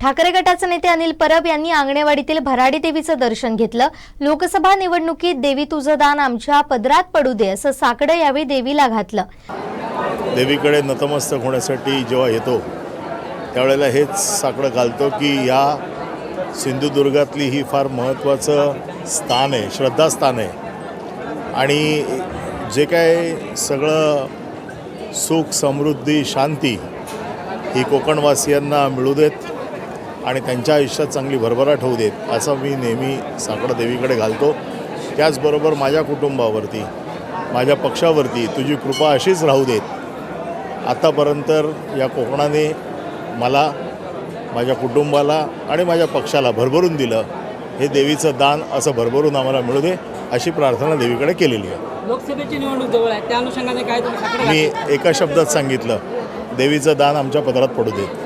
ठाकरे गटाचे नेते अनिल परब यांनी आंगणेवाडीतील भराडी देवीचं दर्शन घेतलं. लोकसभा निवडणुकीत देवी तुझं दान आमच्या पदरात पडू दे असं साकडं यावेळी देवीला घातलं. देवीकडे नतमस्तक होण्यासाठी जेव्हा येतो त्यावेळेला हेच साकडं घालतो की या सिंधुदुर्गातली ही फार महत्त्वाचं स्थान आहे श्रद्धास्थान आहे. आणि जे काय सगळं सुख समृद्धी शांती ही कोकणवासियांना मिळू देत आणि त्यांच्या आयुष्यात चांगली भरभराट होऊ देत असं मी नेहमी साकडं देवीकडे घालतो. त्याचबरोबर माझ्या कुटुंबावरती माझ्या पक्षावरती तुझी कृपा अशीच राहू देत. आतापर्यंत या कोकणाने मला माझ्या कुटुंबाला आणि माझ्या पक्षाला भरभरून दिलं. हे देवीचं दान असं भरभरून आम्हाला मिळू दे अशी प्रार्थना देवीकडे केलेली आहे. लोकसभेची निवडणूक जवळ आहे त्या अनुषंगाने काय मी? एका शब्दात सांगितलं देवीचं दान आमच्या पदरात पडू देत